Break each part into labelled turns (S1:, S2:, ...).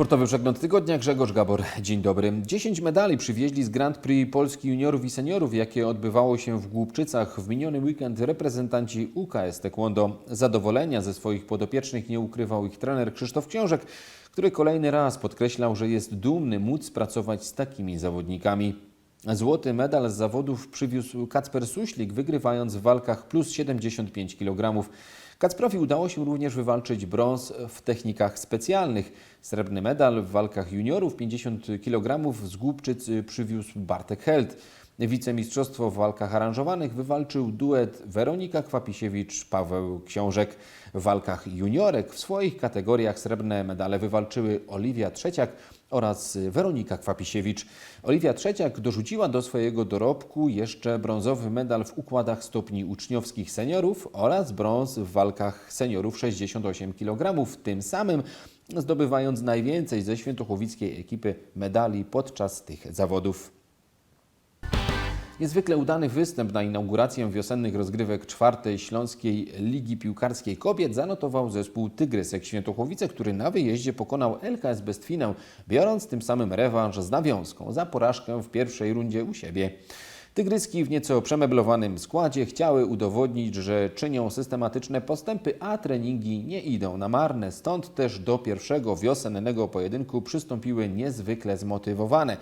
S1: Sportowy przegląd tygodnia Grzegorz Gabor. Dzień dobry. 10 medali przywieźli z Grand Prix Polski juniorów i seniorów, jakie odbywało się w Głubczycach w miniony weekend reprezentanci UKS Taekwondo. Zadowolenia ze swoich podopiecznych nie ukrywał ich trener Krzysztof Książek, który kolejny raz podkreślał, że jest dumny móc pracować z takimi zawodnikami. Złoty medal z zawodów przywiózł Kacper Suślik, wygrywając w walkach plus 75 kg. Kacprowi udało się również wywalczyć brąz w technikach specjalnych. Srebrny medal w walkach juniorów 50 kg z Głubczyc przywiózł Bartek Held. Wicemistrzostwo w walkach aranżowanych wywalczył duet Weronika Kwapisiewicz-Paweł Książek. W walkach juniorek w swoich kategoriach srebrne medale wywalczyły Oliwia Trzeciak oraz Weronika Kwapisiewicz. Oliwia Trzeciak dorzuciła do swojego dorobku jeszcze brązowy medal w układach stopni uczniowskich seniorów oraz brąz w walkach seniorów 68 kg. Tym samym zdobywając najwięcej ze świętochłowickiej ekipy medali podczas tych zawodów. Niezwykle udany występ na inaugurację wiosennych rozgrywek czwartej Śląskiej Ligi Piłkarskiej Kobiet zanotował zespół Tygrysek Świętochłowice, który na wyjeździe pokonał LKS Bestwinę, biorąc tym samym rewanż z nawiązką za porażkę w pierwszej rundzie u siebie. Tygryski w nieco przemeblowanym składzie chciały udowodnić, że czynią systematyczne postępy, a treningi nie idą na marne. Stąd też do pierwszego wiosennego pojedynku przystąpiły niezwykle zmotywowane.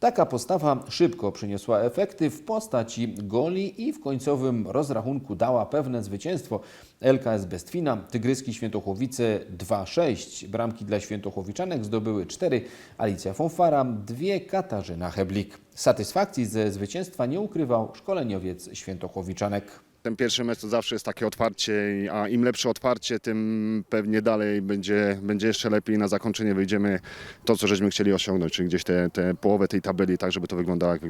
S1: Taka postawa szybko przyniosła efekty w postaci goli i w końcowym rozrachunku dała pewne zwycięstwo. LKS Bestwina, Tygryski Świętochłowice 2-6. Bramki dla Świętochłowiczanek zdobyły 4, Alicja Fonfara, 2, Katarzyna Heblik. Satysfakcji ze zwycięstwa nie ukrywał szkoleniowiec Świętochłowiczanek.
S2: Ten pierwszy mecz to zawsze jest takie otwarcie, a im lepsze otwarcie, tym pewnie dalej będzie, będzie jeszcze lepiej. Na zakończenie wyjdziemy to, co żeśmy chcieli osiągnąć, czyli gdzieś tę te, połowę tej tabeli, tak żeby to wyglądało jak,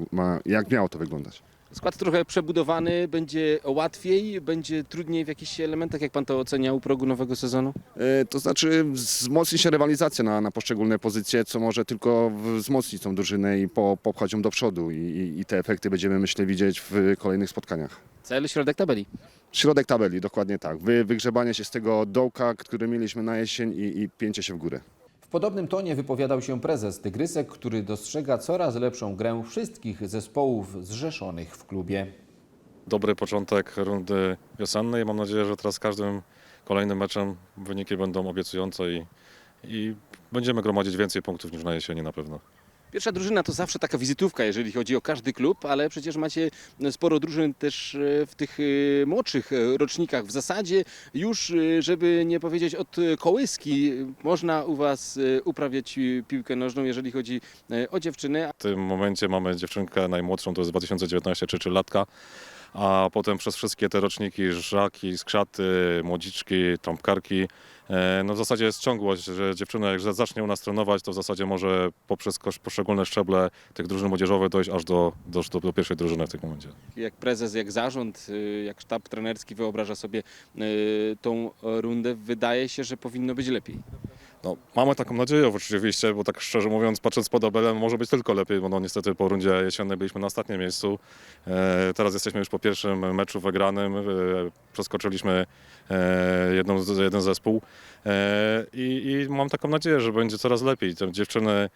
S2: jak miało to wyglądać.
S3: Skład trochę przebudowany, będzie łatwiej, będzie trudniej w jakichś elementach, jak pan to ocenia u progu nowego sezonu?
S2: E, To znaczy wzmocni się rywalizacja na, na poszczególne pozycje, co może tylko wzmocnić tą drużynę i po, popchać ją do przodu i, i, i te efekty będziemy myślę widzieć w kolejnych spotkaniach.
S3: Cel, środek tabeli.
S2: Środek tabeli, dokładnie tak. Wy, wygrzebanie się z tego dołka, który mieliśmy na jesień i, i pięcie się w górę.
S1: W podobnym tonie wypowiadał się prezes Tygrysek, który dostrzega coraz lepszą grę wszystkich zespołów zrzeszonych w klubie.
S4: dobry początek rundy wiosennej. Mam nadzieję, że teraz z każdym kolejnym meczem wyniki będą obiecujące i, i będziemy gromadzić więcej punktów niż na jesieni na pewno.
S3: Pierwsza drużyna to zawsze taka wizytówka, jeżeli chodzi o każdy klub, ale przecież macie sporo drużyn też e, w tych e, młodszych e, rocznikach. W zasadzie już, żeby nie powiedzieć od kołyski, można u Was uprawiać piłkę nożną, jeżeli chodzi o dziewczyny.
S4: W tym momencie mamy dziewczynkę najmłodszą, to jest 2019 czy 3 latka, a potem przez wszystkie te roczniki, żaki, skrzaty, młodziczki, trąbkarki, e, no w zasadzie jest ciągłość, że dziewczyna jak zacznie u nas trenować, to w zasadzie może poprzez poszczególne szczeble tych drużyn młodzieżowych dojść aż do, do, do pierwszej drużyny w tym momencie.
S3: jak prezes, jak zarząd, y, jak sztab trenerski wyobraża sobie y, tą rundę, wydaje się, że powinno być lepiej.
S4: No, mamy taką nadzieję oczywiście, bo tak szczerze mówiąc, patrząc pod tabelę, może być tylko lepiej, bo no niestety po rundzie jesiennej byliśmy na ostatnim miejscu. E, teraz jesteśmy już po pierwszym meczu wygranym, e, przeskoczyliśmy e, jedną, jeden zespół e, i, i mam taką nadzieję, że będzie coraz lepiej. Te dziewczyny,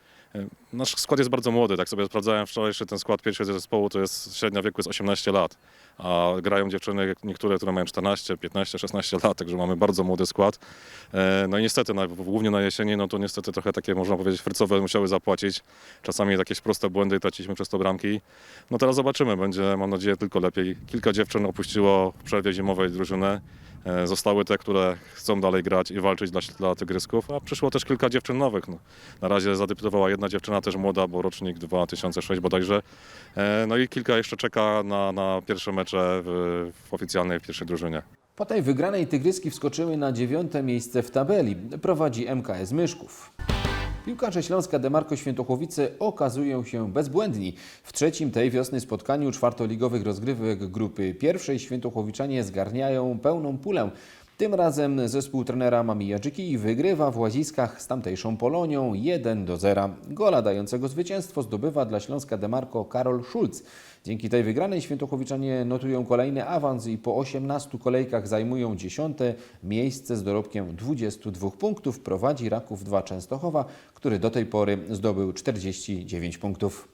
S4: nasz skład jest bardzo młody, tak sobie sprawdzałem wczorajszy ten skład pierwszego zespołu, to jest średnia wieku jest 18 lat, a grają dziewczyny niektóre, które mają 14, 15, 16 lat, także mamy bardzo młody skład. E, No i niestety, na, głównie na jesieni, no to niestety trochę takie, można powiedzieć, frycowe musiały zapłacić. Czasami jakieś proste błędy traciliśmy przez to bramki. No teraz zobaczymy, będzie, mam nadzieję, tylko lepiej. Kilka dziewczyn opuściło w przerwie zimowej drużynę. E, Zostały te, które chcą dalej grać i walczyć dla, dla tygrysków, a przyszło też kilka dziewczyn nowych. No. Na razie zadebiutowała jedna dziewczyna, też młoda, bo rocznik 2006 bodajże. E, No i kilka jeszcze czeka na, na pierwsze mecze w, w oficjalnej pierwszej drużynie.
S1: Po tej wygranej Tygryski wskoczyły na dziewiąte miejsce w tabeli. Prowadzi MKS Myszków. Piłkarze Śląska Demarko Świętochłowice okazują się bezbłędni. W trzecim tej wiosny spotkaniu czwartoligowych rozgrywek grupy pierwszej Świętochłowiczanie zgarniają pełną pulę. Tym razem zespół trenera Mamijadżyki wygrywa w Łaziskach z tamtejszą Polonią 1 do 0. Gola dającego zwycięstwo zdobywa dla Śląska Demarko Karol Schulz. Dzięki tej wygranej Świętochowiczanie notują kolejny awans i po 18 kolejkach zajmują 10 miejsce z dorobkiem 22 punktów. Prowadzi Raków 2 Częstochowa, który do tej pory zdobył 49 punktów.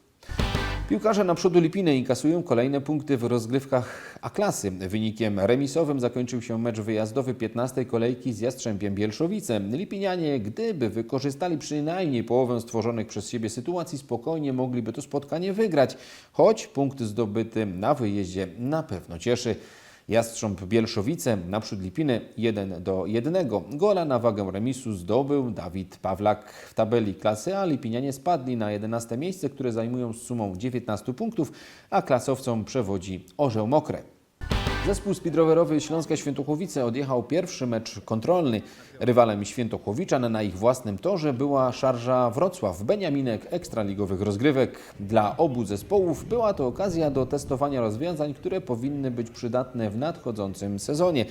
S1: Piłkarze naprzód Lipiny inkasują kolejne punkty w rozgrywkach A-klasy. Wynikiem remisowym zakończył się mecz wyjazdowy 15 kolejki z Jastrzębiem Bielszowice. Lipinianie, gdyby wykorzystali przynajmniej połowę stworzonych przez siebie sytuacji, spokojnie mogliby to spotkanie wygrać, choć punkt zdobyty na wyjeździe na pewno cieszy. Jastrząb Bielszowice naprzód Lipiny 1 do 1. Gola na wagę remisu zdobył Dawid Pawlak. W tabeli klasy A Lipinianie spadli na 11 miejsce, które zajmują z sumą 19 punktów, a klasowcom przewodzi Orzeł Mokre. Zespół speedrowerowy Śląska Świętochłowice odjechał pierwszy mecz kontrolny. Rywalem Świętochłowiczan na ich własnym torze była szarża Wrocław, Beniaminek ekstraligowych rozgrywek. Dla obu zespołów była to okazja do testowania rozwiązań, które powinny być przydatne w nadchodzącym sezonie.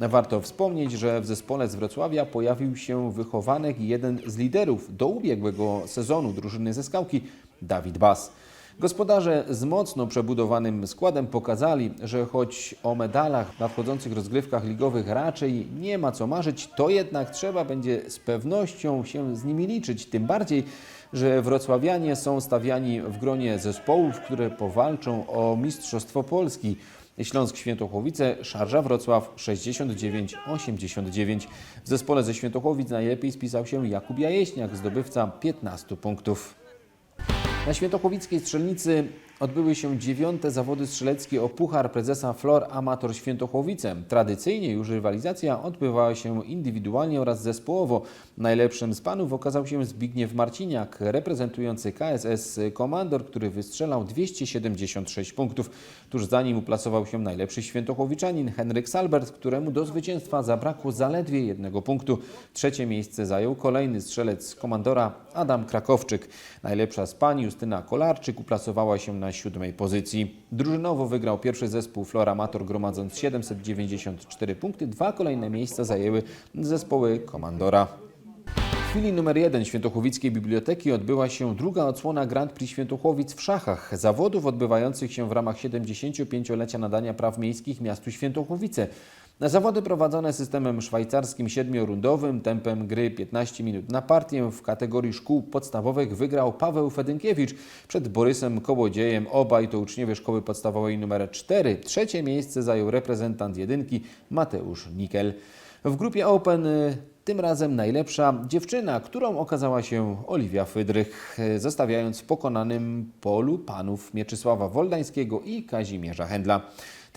S1: Warto wspomnieć, że w zespole z Wrocławia pojawił się wychowanek i jeden z liderów do ubiegłego sezonu drużyny ze Skałki, Dawid Bas. Gospodarze z mocno przebudowanym składem pokazali, że choć o medalach w nadchodzących rozgrywkach ligowych raczej nie ma co marzyć, to jednak trzeba będzie z pewnością się z nimi liczyć. Tym bardziej, że wrocławianie są stawiani w gronie zespołów, które powalczą o Mistrzostwo Polski. Śląsk Świętochłowice, Szarża Wrocław 69-89. W zespole ze Świętochłowic najlepiej spisał się Jakub Jajeśniak, zdobywca 15 punktów. Na Świętochłowickiej strzelnicy odbyły się dziewiąte zawody strzeleckie o Puchar Prezesa Flor Amator Świętochłowice. Tradycyjnie już rywalizacja odbywała się indywidualnie oraz zespołowo. Najlepszym z panów okazał się Zbigniew Marciniak, reprezentujący KSS Komandor, który wystrzelał 276 punktów. Tuż za nim uplasował się najlepszy świętochłowiczanin Henryk Salbert, któremu do zwycięstwa zabrakło zaledwie jednego punktu. Trzecie miejsce zajął kolejny strzelec Komandora Adam Krakowczyk. Najlepsza z pań Justyna Kolarczyk uplasowała się na siódmej pozycji. Drużynowo wygrał pierwszy zespół Flora Amator gromadząc 794 punkty. Dwa kolejne miejsca zajęły zespoły Komandora. W chwili numer jeden Świętochłowickiej Biblioteki odbyła się druga odsłona Grand Prix Świętochłowic w szachach, zawodów odbywających się w ramach 75-lecia nadania praw miejskich miastu Świętochłowice. Na zawody prowadzone systemem szwajcarskim siedmiorundowym, tempem gry 15 minut na partię w kategorii szkół podstawowych wygrał Paweł Fedynkiewicz przed Borysem Kołodziejem. Obaj to uczniowie szkoły podstawowej nr 4. Trzecie miejsce zajął reprezentant jedynki Mateusz Nikel. W grupie Open y, tym razem najlepsza dziewczyna, którą okazała się Oliwia Fydrych, y, zostawiając w pokonanym polu panów Mieczysława Woldańskiego i Kazimierza Händla.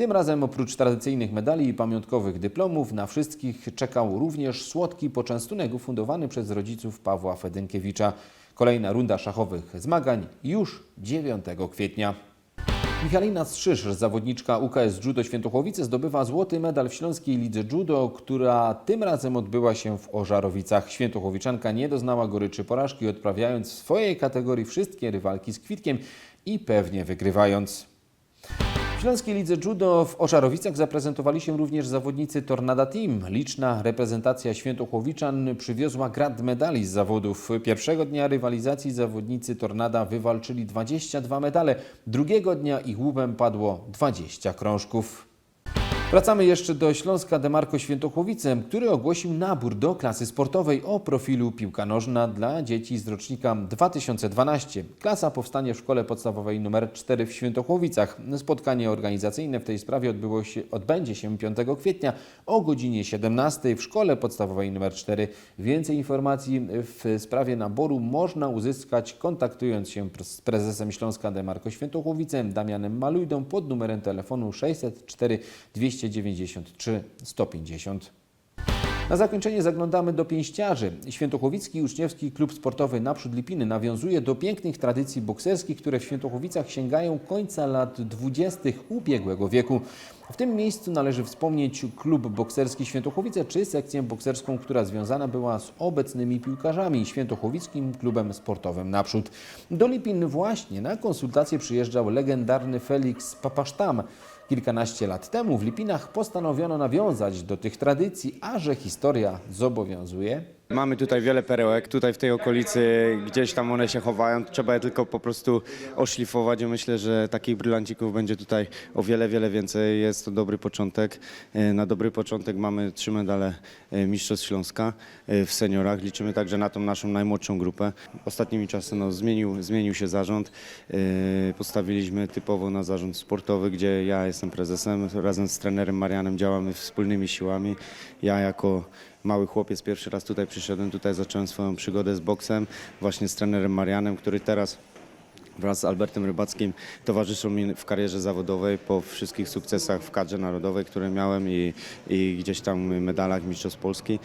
S1: Tym razem oprócz tradycyjnych medali i pamiątkowych dyplomów na wszystkich czekał również słodki poczęstunek ufundowany przez rodziców Pawła Fedynkiewicza. Kolejna runda szachowych zmagań już 9 kwietnia. Michalina Strzyż, zawodniczka UKS Judo Świętochłowice, zdobywa złoty medal w Śląskiej Lidze Judo, która tym razem odbyła się w Ożarowicach. Świętochłowiczanka nie doznała goryczy porażki, odprawiając w swojej kategorii wszystkie rywalki z kwitkiem i pewnie wygrywając. Śląskiej Lidze Judo w Ożarowicach zaprezentowali się również zawodnicy Tornada Team. Liczna reprezentacja Świętochłowiczan przywiozła grad medali z zawodów. Pierwszego dnia rywalizacji zawodnicy Tornada wywalczyli 22 medale. Drugiego dnia ich łupem padło 20 krążków. Wracamy jeszcze do Śląska Demarko Świętochłowice, który ogłosił nabór do klasy sportowej o profilu piłka nożna dla dzieci z rocznika 2012. Klasa powstanie w szkole podstawowej nr 4 w Świętochłowicach. Spotkanie organizacyjne w tej sprawie odbyło się, odbędzie się 5 kwietnia o godzinie 17 w szkole podstawowej nr 4. Więcej informacji w sprawie naboru można uzyskać kontaktując się z prezesem Śląska Demarko Świętochłowice Damianem Malujdą pod numerem telefonu 604 293 150. Na zakończenie zaglądamy do pięściarzy. Świętochłowicki Uczniowski Klub Sportowy Naprzód Lipiny nawiązuje do pięknych tradycji bokserskich, które w Świętochłowicach sięgają końca lat 20. ubiegłego wieku. W tym miejscu należy wspomnieć klub bokserski Świętochłowice czy sekcję bokserską, która związana była z obecnymi piłkarzami Świętochłowickim Klubem Sportowym Naprzód. Do Lipin właśnie na konsultacje przyjeżdżał legendarny Felix Papasztam. Kilkanaście lat temu w Lipinach postanowiono nawiązać do tych tradycji, a że historia zobowiązuje,
S5: Mamy tutaj wiele perełek, tutaj w tej okolicy gdzieś tam one się chowają, trzeba je tylko po prostu oszlifować i myślę, że takich brylancików będzie tutaj o wiele, wiele więcej. Jest to dobry początek. E, Na dobry początek mamy trzy medale e, Mistrzostw Śląska e, w seniorach. Liczymy także na tą naszą najmłodszą grupę. Ostatnimi czasy no, zmienił, zmienił się zarząd. Postawiliśmy typowo na zarząd sportowy, gdzie ja jestem prezesem. Razem z trenerem Marianem działamy wspólnymi siłami. Ja jako mały chłopiec pierwszy raz tutaj przyszedłem, tutaj zacząłem swoją przygodę z boksem właśnie z trenerem Marianem, który teraz wraz z Albertem Rybackim towarzyszą mi w karierze zawodowej po wszystkich sukcesach w kadrze narodowej, które miałem i, i gdzieś tam medalach Mistrzostw Polski.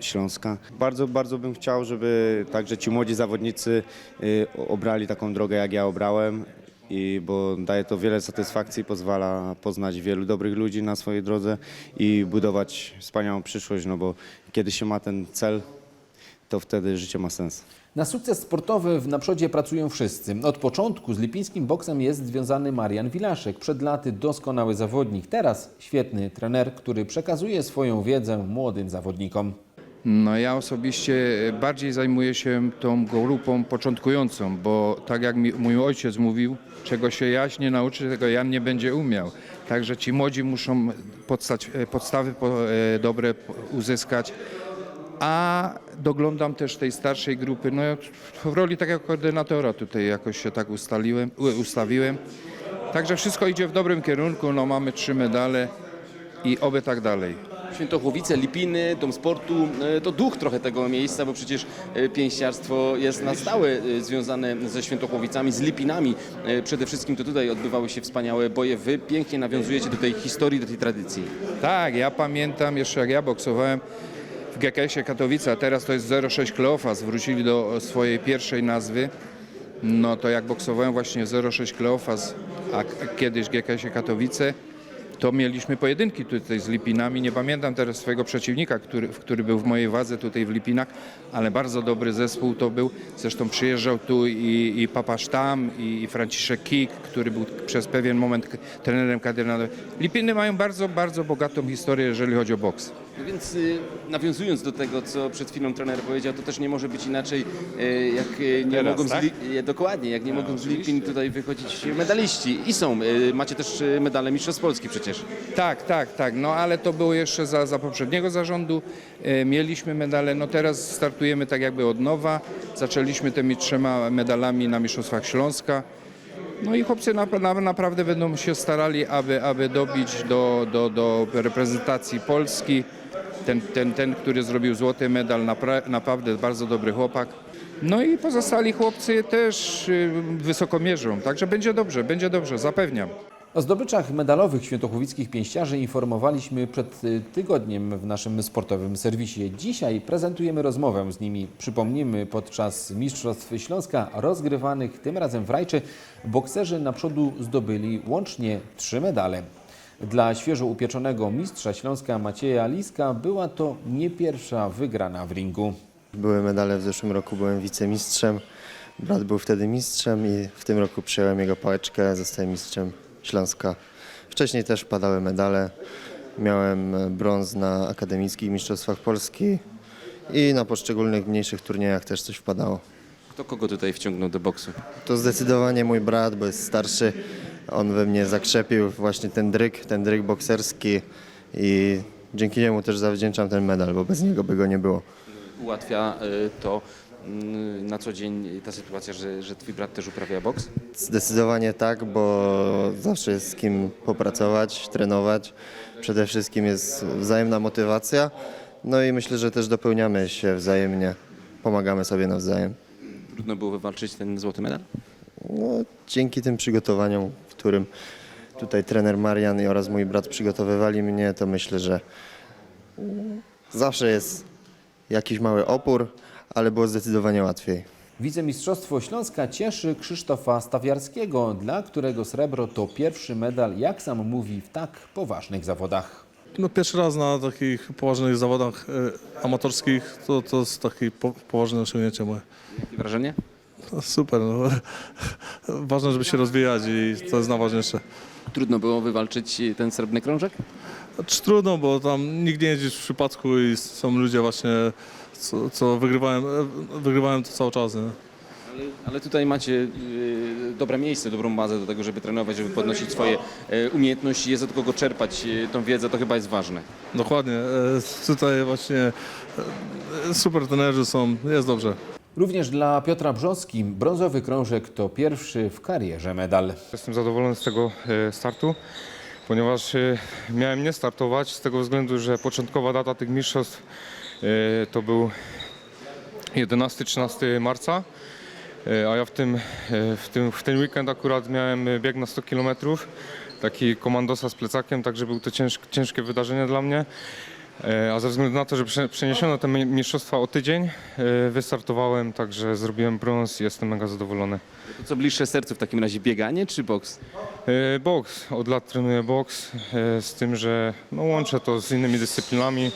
S5: Śląska. Bardzo, bardzo bym chciał, żeby także ci młodzi zawodnicy y, obrali taką drogę, jak ja obrałem, i bo daje to wiele satysfakcji, pozwala poznać wielu dobrych ludzi na swojej drodze i budować wspaniałą przyszłość, no bo kiedy się ma ten cel, to wtedy życie ma sens.
S1: Na sukces sportowy w naprzodzie pracują wszyscy. Od początku z lipińskim boksem jest związany Marian Wilaszek. Przed laty doskonały zawodnik, teraz świetny trener, który przekazuje swoją wiedzę młodym zawodnikom.
S6: No ja osobiście bardziej zajmuję się tą grupą początkującą, bo tak jak mi, mój ojciec mówił, czego się Jaś nie nauczy, tego Jan nie będzie umiał. Także ci młodzi muszą podstać, e, podstawy po- e, dobre uzyskać. A doglądam też tej starszej grupy, no w roli takiego koordynatora tutaj jakoś się tak ustaliłem, ustawiłem. Także wszystko idzie w dobrym kierunku, no mamy trzy medale i oby tak dalej.
S3: Świętochłowice, Lipiny, Dom Sportu, e, to duch trochę tego miejsca, bo przecież e, pięściarstwo jest na stałe e, związane ze Świętochłowicami, z Lipinami. Przede wszystkim to tutaj odbywały się wspaniałe boje. Wy pięknie nawiązujecie do tej historii, do tej tradycji.
S6: Tak, ja pamiętam jeszcze jak ja boksowałem w GKS-ie Katowice, a teraz to jest 06 Kleofas, wrócili do swojej pierwszej nazwy. No to jak boksowałem właśnie 06 Kleofas, a kiedyś w GKS-ie Katowice, to mieliśmy pojedynki tutaj z Lipinami. Nie pamiętam teraz swojego przeciwnika, który, który był w mojej wadze tutaj w Lipinach, ale bardzo dobry zespół to był. Zresztą przyjeżdżał tu i, i Papa i, i Franciszek Kik, który był przez pewien moment trenerem kadry. Lipiny mają bardzo, bardzo bogatą historię, jeżeli chodzi o boks.
S3: No więc y, nawiązując do tego, co przed chwilą trener powiedział, to też nie może być inaczej, y, jak y, nie
S6: Teraz,
S3: mogą z
S6: tak?
S3: Y, dokładnie, jak nie mogą z tutaj wychodzić medaliści. I są, macie też medale Mistrzostw Polski przecież.
S6: Tak, tak, tak. No ale to było jeszcze za, za poprzedniego zarządu. Mieliśmy medale, no teraz startujemy tak jakby od nowa. Zaczęliśmy tymi trzema medalami na Mistrzostwach Śląska. No i chłopcy na, na, naprawdę będą się starali, aby, aby dobić do, do, do reprezentacji Polski. Ten, ten, ten, który zrobił złoty medal, napra, naprawdę bardzo dobry chłopak. No i pozostali chłopcy też y, wysoko mierzą, także będzie dobrze, będzie dobrze, zapewniam.
S1: O zdobyczach medalowych świętochłowickich pięściarzy informowaliśmy przed y, tygodniem w naszym sportowym serwisie. Dzisiaj prezentujemy rozmowę z nimi. Przypomnimy, podczas Mistrzostw Śląska rozgrywanych tym razem w Rajczy bokserzy na przodu zdobyli łącznie trzy medale. Dla świeżo upieczonego mistrza Śląska Macieja Liska była to nie pierwsza wygrana w ringu.
S7: Były medale w zeszłym roku, byłem wicemistrzem. Brat był wtedy mistrzem i w tym roku przyjąłem jego pałeczkę, zostałem mistrzem Śląska. Wcześniej też padały medale. Miałem brąz na akademickich mistrzostwach Polski i na poszczególnych mniejszych turniejach też coś wpadało.
S3: Kto kogo tutaj wciągnął do boksu?
S7: To zdecydowanie mój brat, bo jest starszy. On we mnie zakrzepił właśnie ten dryk, ten dryk bokserski i dzięki niemu też zawdzięczam ten medal, bo bez niego by go nie było.
S3: Ułatwia y, to mm, na co dzień ta sytuacja, że, że twój brat też uprawia boks?
S7: Zdecydowanie tak, bo zawsze jest z kim popracować, trenować. Przede wszystkim jest wzajemna motywacja. No i myślę, że też dopełniamy się wzajemnie, pomagamy sobie nawzajem.
S3: Trudno było wywalczyć ten złoty medal?
S7: No, dzięki tym przygotowaniom, którym tutaj trener Marian i oraz mój brat przygotowywali mnie, to myślę, że zawsze jest jakiś mały opór, ale było zdecydowanie łatwiej.
S1: Wicemistrzostwo Śląska cieszy Krzysztofa Stawiarskiego, dla którego srebro to pierwszy medal, jak sam mówi, w tak poważnych zawodach.
S8: No pierwszy raz na takich poważnych zawodach e, amatorskich to, to jest takie po, poważne osiągnięcie moje.
S3: Jakie wrażenie?
S8: No, super, no. ważne żeby się rozwijać i to jest najważniejsze.
S3: Trudno było wywalczyć ten srebrny krążek?
S8: Znaczy, trudno, bo tam nikt nie jedzie w przypadku i są ludzie właśnie, co, co wygrywają, e, wygrywają to cały czas. Nie?
S3: Ale, ale tutaj macie y, dobre miejsce, dobrą bazę do tego, żeby trenować, żeby podnosić swoje y, umiejętności, jest od kogo czerpać y, tą wiedzę, to chyba jest ważne.
S8: Dokładnie. E, Tutaj właśnie e, super trenerzy są, jest dobrze.
S1: Również dla Piotra Brzozki brązowy krążek to pierwszy w karierze medal.
S9: Jestem zadowolony z tego e, startu, ponieważ e, miałem nie startować z tego względu, że początkowa data tych mistrzostw e, to był 11-13 marca, a ja w tym, w, tym, w ten weekend akurat miałem bieg na 100 km, taki komandosa z plecakiem, także był to cięż, ciężkie wydarzenie dla mnie. E, A ze względu na to, że prze- przeniesiono te mi- mistrzostwa o tydzień, e, wystartowałem, także zrobiłem brąz i jestem mega zadowolony.
S3: To co bliższe sercu w takim razie, bieganie czy boks?
S9: E, Boks. Od lat trenuję boks, z tym, że no, łączę to z innymi dyscyplinami.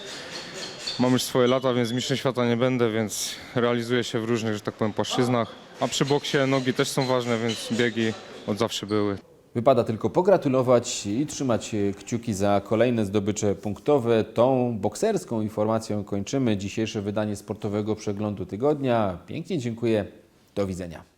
S9: Mam już swoje lata, więc mistrzem świata nie będę, więc realizuję się w różnych, że tak powiem, płaszczyznach. A przy boksie nogi też są ważne, więc biegi od zawsze były.
S1: Wypada tylko pogratulować i trzymać kciuki za kolejne zdobycze punktowe. Tą bokserską informacją kończymy dzisiejsze wydanie sportowego przeglądu tygodnia. Pięknie dziękuję. Do widzenia.